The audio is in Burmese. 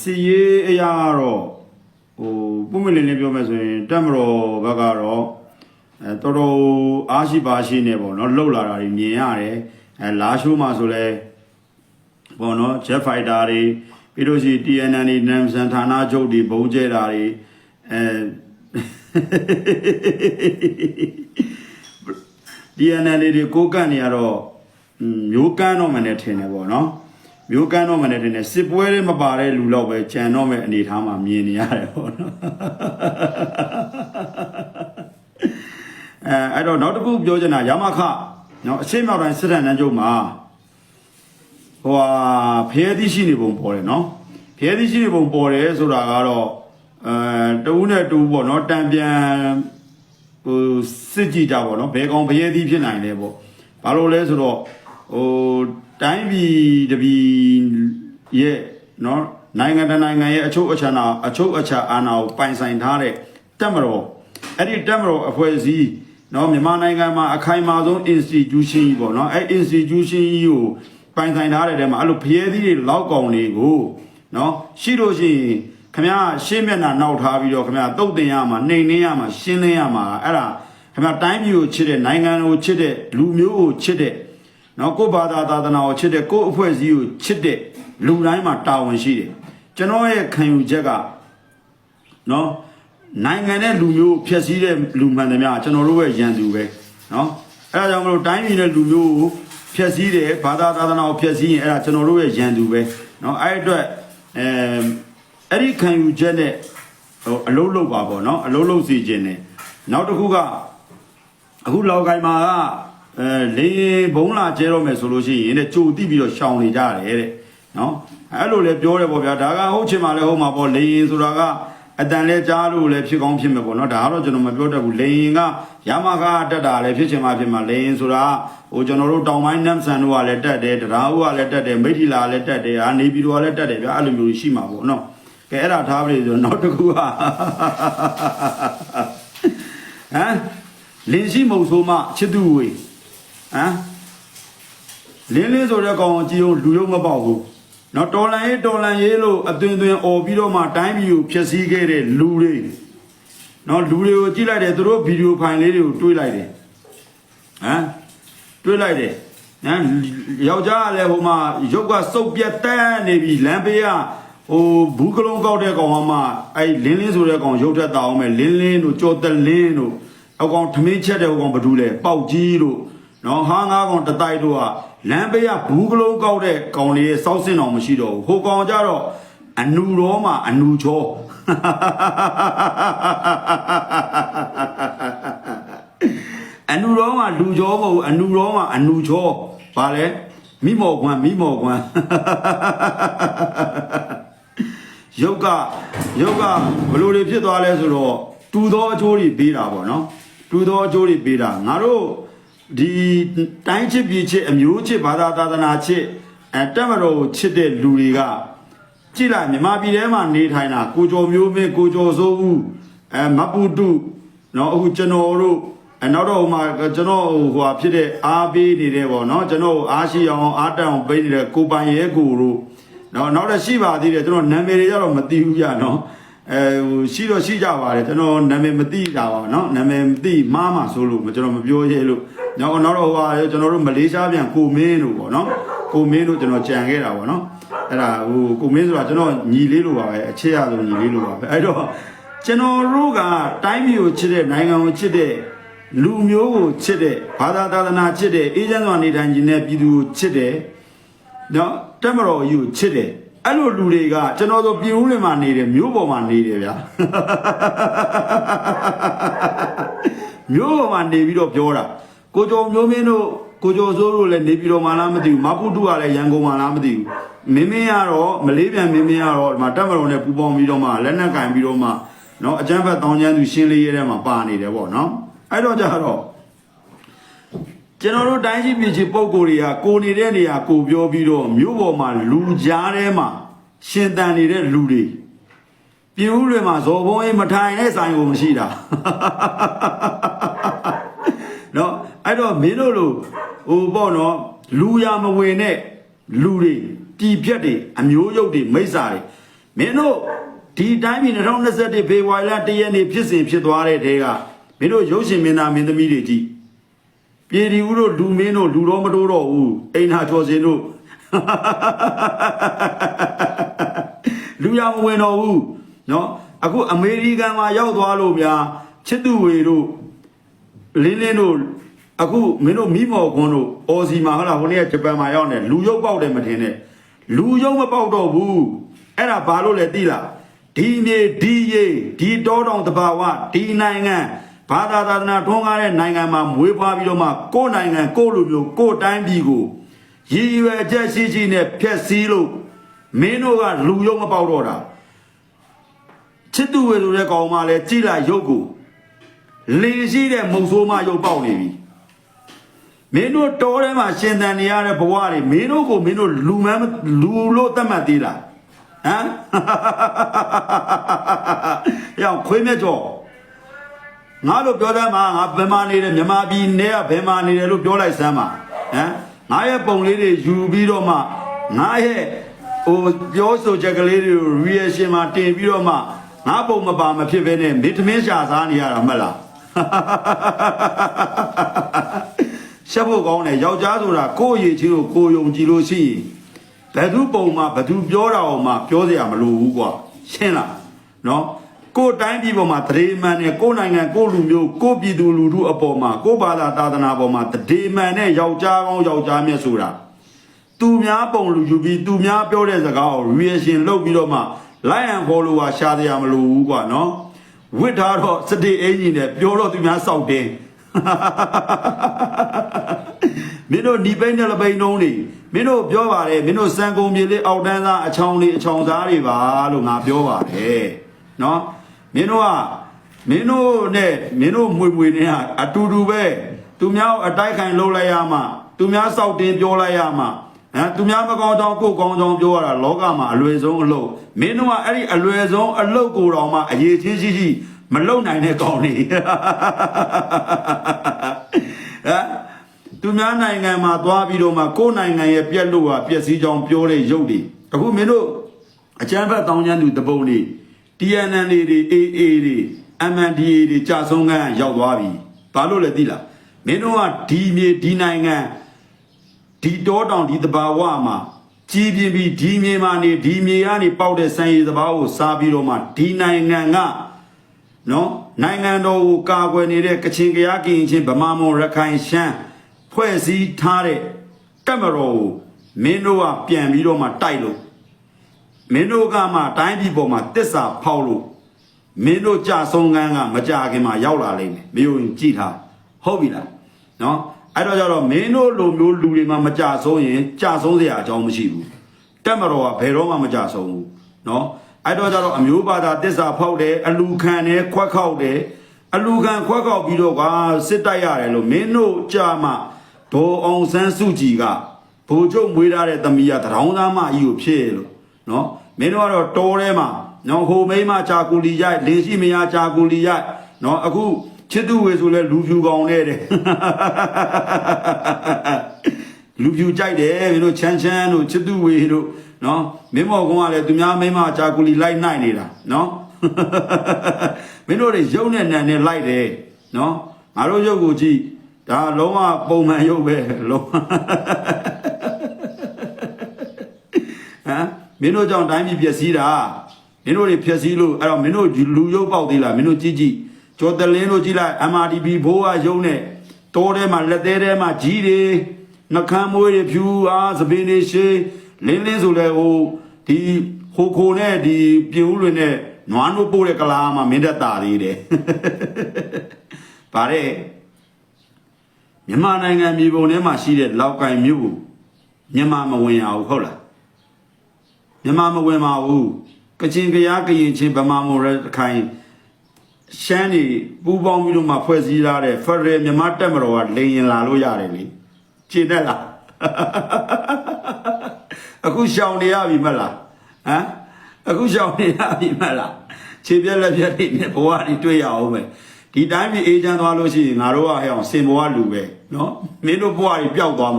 စီရေးအရာကတော့ဟိုပုံမလင်းလေးပြောမယ်ဆိုရင်တက်မတော်ဘက်ကတော့အဲတော်တော်အားရှိပါရှိနေပေါ့နော်လှုပ်လာတာတွေမြင်ရတယ်အဲလာရှိုးမှာဆိုလဲပေါ့နော် jet fighter တွေပြီးလို့ရှိရင် TNN တွေနမ်ဆန်ဌာနချုပ်တွေဘုံကျဲတာတွေအဲ TNN လေးတွေကိုကန့်နေရတော့อืมမျိုးကန်းတော့မှနဲ့ထင်တယ်ပေါ့နော် မျိုးကန်းတော့မှနဲ့ထင်တယ်စစ်ပွဲတွေမပါတဲ့လူတော့ပဲကြံတော့မဲ့အနေထားမှာမြင်နေရတယ်ပေါ့နော်အဲအဲ့တော့နောက်တစ်ခုပြောချင်တာရမခနော်အရှေ့မြောက်တိုင်းစစ်တပ်နန်းကျုပ်မှာဟိုဟာဖျဲသီးရှိနေပုံပေါ်တယ်နော်ဖျဲသီးရှိနေပုံပေါ်တယ်ဆိုတာကတော့အဲတူးနဲ့တူးပေါ့နော်တံပြန်ဟိုစစ်ကြည့်ကြပေါ့နော်ဘယ်ကောင်ဖျဲသီးဖြစ်နိုင်လဲပေါ့ဘာလို့လဲဆိုတော့ ဟိုတိုင်းပြည်တပြည်ရဲ့နော်နိုင်ငံတစ်နိုင်ငံရဲ့အချုပ်အခြာအာဏာအချုပ်အခြာအာဏာကိုပိုင်ဆိုင်ထားတဲ့တက်မတော် အဲ့ဒီတက်မတော်အဖွဲ့အစည်းเนาะမြန်မာနိုင်ငံမှာအခိုင်အမာဆုံး institution ကြီးပေါ့เนาะအဲ့ institution ကြီးကိုပိုင်ဆိုင်ထားတဲ့တဲမှာအဲ့လိုဖျဲသီးတွေလောက်ကောင်တွေကိုเนาะရှိလို့ရှိရင်ခမရရှေ့မျက်နှာနောက်ထားပြီးတော့ခမရတုတ်တင်ရမှာနှိမ်နှင်းရမှာရှင်းလင်းရမှာအဲ့ဒါခမရတိုင်းပြည်ကိုချစ်တဲ့နိုင်ငံကိုချစ်တဲ့လူမျိုးကိုချစ်တဲ့ နော်ကိုဘာသာသာသနာကိုချစ်တဲ့ကိုအဖွဲ့အစည်းကိုချစ်တဲ့လူတိုင်းမှာတာဝန်ရှိတယ်ကျွန်တော်ရဲ့ခံယူချက်ကနော်နိုင်ငံနဲ့လူမျိုးဖျက်ဆီးတဲ့လူမှန်သမျှကျွန်တော်တို့ရဲ့ရန်သူပဲနော်အဲဒါကြောင့်မလို့တိုင်းပြည်နဲ့လူမျိုးကိုဖျက်ဆီးတယ်ဘာသာသာသနာကိုဖျက်ဆီးရင်အဲဒါကျွန်တော်တို့ရဲ့ရန်သူပဲနော်အဲအတွက်အဲအဲ့ဒီခံယူချက်နဲ့ဟိုအလုံးလုံးပါပေါ့နော်အလုံးလုံးစီခြင်းနဲ့နောက်တစ်ခုကအခုလောက်ကိုင်းမှာက အဲလေဘုံလာကျဲတော့မယ်ဆိုလို့ရှိရင်တဲ့ကြိုတိပြီးတော့ရှောင်နေကြတယ်တဲ့နော်အဲ့လိုလေပြောတယ်ပေါ့ဗျာဒါကဟုတ်ချင်မှလည်းဟုတ်မှာပေါ့လေရင်ဆိုတာကအတန်လဲကြားလို့လည်းဖြစ်ကောင်းဖြစ်မယ်ပေါ့နော်ဒါကတော့ကျွန်တော်မပြောတတ်ဘူးလေရင်ကရမခတက်တာလည်းဖြစ်ချင်မှဖြစ်မှာလေရင်ဆိုတာဟိုကျွန်တော်တို့တောင်ပိုင်းနမ်ဆန်တို့ကလည်းတက်တယ်တရားဦးကလည်းတက်တယ်မိထီလာလည်းတက်တယ်အာနေပြည်တော်ကလည်းတက်တယ်ဗျာအဲ့လိုမျိုးရှိမှာပေါ့နော်ကဲအဲ့ဒါထားပါလေဆိုနောက်တစ်ခုကဟမ်လင်းရှိမုံဆိုးမချစ်သူဝေ ဟမ်လင်းလင်းဆိုတဲ့ကောင်ကိုကြည့်အောင်လူရုံမပေါက်ဘူးနော်တော်လန်ရေးတော်လန်ရေးလို့အသွင်သွင်អော်ပြီးတော့မှတိုင်းပြည်ကိုဖျက်ဆီးခဲ့တဲ့လူတွေနော်လူတွေကိုကြည့်လိုက်တယ်သူတို့ဗီဒီယိုဖိုင်လေးတွေကိုတွေးလိုက်တယ်ဟမ်တွေးလိုက်တယ်နမ်ယောက်ျားကလည်းဟိုမှာရုပ်ကစုပ်ပြတ်တန်းနေပြီလမ်းဘေးကဟိုဘူးကလုံးကောက်တဲ့ကောင်ကမှအဲ့လင်းလင်းဆိုတဲ့ကောင်ရုပ်ထက်တောင်းမယ်လင်းလင်းတို့ကြော်တလင်းတို့အကောင်ထမင်းချက်တဲ့ဟိုကောင်ဘာတူလဲပေါက်ကြီးတို့ နော်ဟာငါးကောင်တတိုက်တို့ကလမ်းဘေးကဘူးကလုံးကောက်တဲ့ကောင်လေးရဲ့စောက်စင်တော်မရှိတော့ဘူးဟိုကောင်ကြတော့အနူတော်မှာအနူချောအနုရောမှာလူချောမဟုတ်ဘူးအနုရောမှာအနုချောဗာလဲမိမော်ခွန်းမိမော်ခွန်းယုတ်ကယုတ်ကဘလို့တွေဖြစ်သွားလဲဆိုတော့တူသောအကျိုးတွေပေးတာပေါ့နော်တူသောအကျိုးတွေပေးတာငါတို့ ဒီတိုင်းချစ်ပြည်ချစ်အမျိုးချစ်ဘာသာသာသနာချစ်အဲတက်မတော်ကိုချစ်တဲ့လူတွေကကြည့်လိုက်မြန်မာပြည်ထဲမှာနေထိုင်တာကိုကျော်မျိုးမင်းကိုကျော်စိုးဦးအဲမပူတုနော်အခုကျွန်တော်တို့အဲနောက်တော့ဟိုမှာကျွန်တော်ဟိုဟာဖြစ်တဲ့အားပေးနေတဲ့ပေါ့နော်ကျွန်တော်အားရှိအောင်အားတန်အောင်ပေးနေတဲ့ကိုပိုင်ရဲကိုတို့နော်နောက်တော့ရှိပါသေးတယ်ကျွန်တော်နာမည်တွေကြတော့မသိဘူးကြနော်အဲဟိုရှိတော့ရှိကြပါတယ်ကျွန်တော်နာမည်မသိတာပါနော်နာမည်မသိမှားမှာဆိုလို့ကျွန်တော်မပြောရဲလို့ နောက်နောက်တော့ဟိုဟာကျွန်တော်တို့မလေးရှားပြန်ကိုမင်းတို့ပေါ့နော်ကိုမင်းတို့ကျွန်တော်ကြံခဲ့တာပေါ့နော်အဲ့ဒါဟိုကိုမင်းဆိုတာကျွန်တော်ညီလေးလိုပါပဲအချစ်ရလို့ညီလေးလိုပါပဲအဲ့တော့ကျွန်တော်တို့ကတိုင်းပြည်ကိုချစ်တဲ့နိုင်ငံကိုချစ်တဲ့လူမျိုးကိုချစ်တဲ့ဘာသာသာသနာချစ်တဲ့အေဂျင့်စွာနေထိုင်ခြင်းနဲ့ပြည်သူကိုချစ်တဲ့နော်တက်မတော်ကြီးကိုချစ်တယ်အဲ့လိုလူတွေကကျွန်တော်တို့ပြည်ဦးလင်မှာနေတယ်မြို့ပေါ်မှာနေတယ်ဗျာမြို့ပေါ်မှာနေပြီးတော့ပြောတာ ကိုကျော်မျိုးမင်းတို့ကိုကျော်စိုးတို့လည်းနေပြည်တော်မှာလားမသိဘူးမပုတုကလည်းရန်ကုန်မှာလားမသိဘူးမင်းမင်းကတော့မလေးပြန်မင်းမင်းကတော့ဒီမှာတက်မတော်နဲ့ပူပေါင်းပြီးတော့မှလက်နက်ကင်ပြီးတော့မှနော်အကျန်းဖက်တောင်းကျန်းသူရှင်းလေးရဲထဲမှာပါနေတယ်ပေါ့နော်အဲ့တော့ကြတော့ကျွန်တော်တို့တိုင်းရှိပြည်ချီပုံကိုယ်တွေကကိုနေတဲ့နေရာကိုပြောပြီးတော့မြို့ပေါ်မှာလူကြားထဲမှာရှင်တန်နေတဲ့လူတွေပြည်ဦးတွေမှာဇော်ဘုံအိမ်မထိုင်တဲ့ဆိုင်ကိုမရှိတာနော် အဲ့တော့မင်းတို့လိုဟိုပေါ့နော်လူရမဝင်တဲ့လူတွေပြည်ပြက်တွေအမျိုးရုပ်တွေမိစ္ဆာတွေ မင်းတို့ဒီတိုင်းပြည်2021ဖေဖော်ဝါရီလ1ရက်နေ့ဖြစ်စဉ်ဖြစ်သွားတဲ့တဲကမင်းတို့ရုပ်ရှင်မင်းသားမင်းသမီးတွေကြည့်ပြည်ဒီဦးတို့လူမင်းတို့လူတော်မတိုးတော့ဘူးအိမ်နာကျော်စင်တို့ လူရမဝင်တော့ဘူးเนาะအခုအမေရိကန်မှာရောက်သွားလို့များချစ်သူဝေတို့လင်းလင်းတို့ အခုမင်းတို့မိမော်ခွန်းတို့အော်စီမှာဟုတ်လားဟိုနေ့ကဂျပန်မှာရောက်နေလူရုပ်ပေါက်တယ်မထင်နဲ့လူရုပ်မပေါက်တော့ဘူးအဲ့ဒါဘာလို့လဲသိလားဒီမြေဒီရေဒီတောတောင်တဘာဝဒီနိုင်ငံဘာသာသာသနာထွန်းကားတဲ့နိုင်ငံမှာမွေးဖွားပြီးတော့မှကိုယ်နိုင်ငံကိုယ့်လူမျိုးကိုယ့်တိုင်းပြည်ကိုရည်ရွယ်ချက်ရှိရှိနဲ့ဖျက်ဆီးလို့မင်းတို့ကလူရုပ်မပေါက်တော့တာချစ်သူဝေဆိုတဲ့ကောင်မလည်းကြည်လာရုပ်ကိုလင်ရှိတဲ့မုံဆိုးမရုပ်ပေါက်နေပြီ မင်းတို့တောထဲမှာရှင်သန်နေရတဲ့ဘဝတွေမင်းတို့ကိုမင်းတို့လူမန်းလူလို့သတ်မှတ်သေးလားဟမ်ရောင်ခွေးမြတ်ကျော်ငါတို့ပြောတတ်မှာငါဘယ်မှာနေတယ်မြန်မာပြည်နေကဘယ်မှာနေတယ်လို့ပြောလိုက်စမ်းပါဟမ်ငါရဲ့ပုံလေးတွေယူပြီးတော့မှငါရဲ့ဟိုပြောဆိုချက်ကလေးတွေကို reaction မှာတင်ပြီးတော့မှငါပုံမပါမဖြစ်ဘဲနဲ့မင်းသမင်းရှာစားနေရတာမှတ်လား ရှက်ဖို့ကောင်းတယ်ယောက်ျားဆိုတာကိုယ့်ရည်ချင်းကိုကိုယ်ယုံကြည်လို့ရှိရင်ဘယ်သူပုံမှာဘယ်သူပြောတာအောင်မှပြောစရာမလိုဘူးကွာရှင်းလားနော်ကိုယ်တိုင်းပြည်ပေါ်မှာတရေမှန်နဲ့ကိုယ်နိုင်ငံကိုယ်လူမျိုးကိုယ်ပြည်သူလူထုအပေါ်မှာကိုယ်ဘာသာသာသနာပေါ်မှာတရေမှန်နဲ့ယောက်ျားကောင်းယောက်ျားမြတ်ဆိုတာသူများပုံလူယူပြီးသူများပြောတဲ့စကားကို reaction လုပ်ပြီးတော့မှ like and follower ရှာစရာမလိုဘူးကွာနော်ဝစ်ထားတော့စတေးအင်ကြီးနဲ့ပြောတော့သူများစောက်တယ် မင်းတို့ဒီပိန်းနဲ့လပိန်းလုံးနေမင်းတို့ပြောပါတယ်မင်းတို့စံကုန်မြေလေးအောက်တန်းသားအချောင်းလေးအချောင်းသားတွေပါလို့ငါပြောပါတယ်နော်မင်းတို့ကမင်းတို့နဲ့မင်းတို့မွေမွေနဲ့ကအတူတူပဲသူများကိုအတိုက်ခိုင်လုပ်လိုက်ရမှသူများစောက်တင်ပြောလိုက်ရမှဟမ်သူများမကောင်းကြောင်းကိုယ်ကောင်းကြောင်းပြောရတာလောကမှာအလွယ်ဆုံးအလုပ်မင်းတို့ကအဲ့ဒီအလွယ်ဆုံးအလုပ်ကိုတော့မှအရေးချင်းရှိရှိ မလုံနိုင်တဲ့ကောင်းနေဟမ်သူများနိုင်ငံမှာသွားပြီးတော့မှကိုယ်နိုင်ငံရဲ့ပြက်လို့ဟာပျက်စီးကြောင်းပြောတဲ့ရုပ်တွေအခုမင်းတို့အကျန်းဖက်တောင်းကျမ်းသူတပုံတွေ TNN တွေတွေ AA တွေ MNDA တွေကြာဆုံးကန်းရောက်သွားပြီဘာလို့လဲသိလားမင်းတို့ကဒီမြေဒီနိုင်ငံဒီတောတောင်ဒီတဘာဝမှာကြီးပြင်းပြီးဒီမြေမှာနေဒီမြေကနေပေါက်တဲ့စံရည်တဘာကိုစားပြီးတော့မှဒီနိုင်ငံက နော်နိုင်ငံတော်ကိုကာကွယ်နေတဲ့ကချင်ကယားကရင်ချင်းဗမာမွန်ရခိုင်ရှမ်းဖွဲ့စည်းထားတဲ့တပ်မတော်ကိုမင်းတို့ကပြန်ပြီးတော့မှတိုက်လို့မင်းတို့ကမှတိုင်းပြည်ပေါ်မှာတစ္ဆာဖောက်လို့မင်းတို့ကြဆုံးကန်းကမကြခင်မှာရောက်လာလိမ့်မယ်မယုံရင်ကြည့်ထားဟုတ်ပြီလားနော်အဲ့တော့ကြတော့မင်းတို့လိုမျိုးလူတွေမှာမကြဆုံးရင်ကြဆုံးစရာအကြောင်းမရှိဘူးတက်မတော်ကဘယ်တော့မှမကြဆုံးဘူးနော် အဲ့တော့ကြတော့အမျိုးဘာသာတစ္ဆာဖောက်တယ်အလူခံတယ်ခွက်ခောက်တယ်အလူခံခွက်ခောက်ပြီးတော့ကစစ်တိုက်ရတယ်လို့မင်းတို့ကြာမှဒေါ်အောင်ဆန်းစုကြည်ကဘိုလ်ချုပ်မွေးထားတဲ့သမီးကတရောင်းသားမကြီးကိုဖြစ်လို့နော်မင်းတို့ကတော့တောထဲမှာနော်ဟိုမိန်းမကြာကူလီရိုက်လင်းရှိမယားကြာကူလီရိုက်နော်အခုချစ်သူဝေဆိုလဲလူဖြူကောင်နဲ့တဲ့ လူဖြူကြိုက်တယ်မင်းတို့ချမ်းချမ်းတို့ချစ်သူဝေတို့နော်မင်းမော်ကုန်းကလည်းသူများမိန်းမကြာကူလီလိုက်နိုင်နေတာနော်မင်းတို့တွေရုပ်နဲ့နံနဲ့လိုက်တယ်နော်ငါတို့ရုပ်ကိုကြည့်ဒါလုံးဝပုံမှန်ရုပ်ပဲလုံးဝဟမ်မင်းတို့ကြောင့်တိုင်းပြည်ပျက်စီးတာမင်းတို့တွေပျက်စီးလို့အဲ့တော့မင်းတို့လူရုပ်ပေါက်သေးလားမင်းတို့ကြည့်ကြည့်ကျော်တလင်းတို့ကြည့်လိုက် MRTV ဘိုးကရုံနဲ့တိုးထဲမှာလက်သေးထဲမှာကြီးတွေ နှကမ်းမွေးတွေဖြူအားသပင်းတွေရှေးလင်းလင်းဆိုလဲဟိုဒီဟိုခိုနဲ့ဒီပြင်းဦးလွင်နဲ့နွားနို့ပို့တဲ့ကလားမှာမင်းတက်တာသေးတယ်ဗါတဲ့မြန်မာနိုင်ငံမြေပုံထဲမှာရှိတဲ့လောက်ကင်မြို့ကိုမြန်မာမဝင်ရဘူးဟုတ်လားမြန်မာမဝင်ပါဘူးကချင်ကရားကရင်ချင်းဗမာမိုရခိုင်ရှမ်းနေပူပေါင်းပြီးတော့မှဖွဲ့စည်းထားတဲ့ဖရယ်မြန်မာတက်မတော်ကလိန်ရင်လာလို့ရတယ်လေ ခြေတက်လား အခုရှောင်နေရပြီမဟုတ်လားဟမ်အခုရှောင်နေရပြီမဟုတ်လားခြေပြက်လက်ပြက်တွေနဲ့ဘဝတွေတွေ့ရအောင်ပဲဒီတိုင်းပြည်အေးချမ်းသွားလို့ရှိရင်ငါတို့ကဟဲ့အောင်စင်ဘဝလူပဲเนาะမင်းတို့ဘဝတွေပျောက်သွားမှာ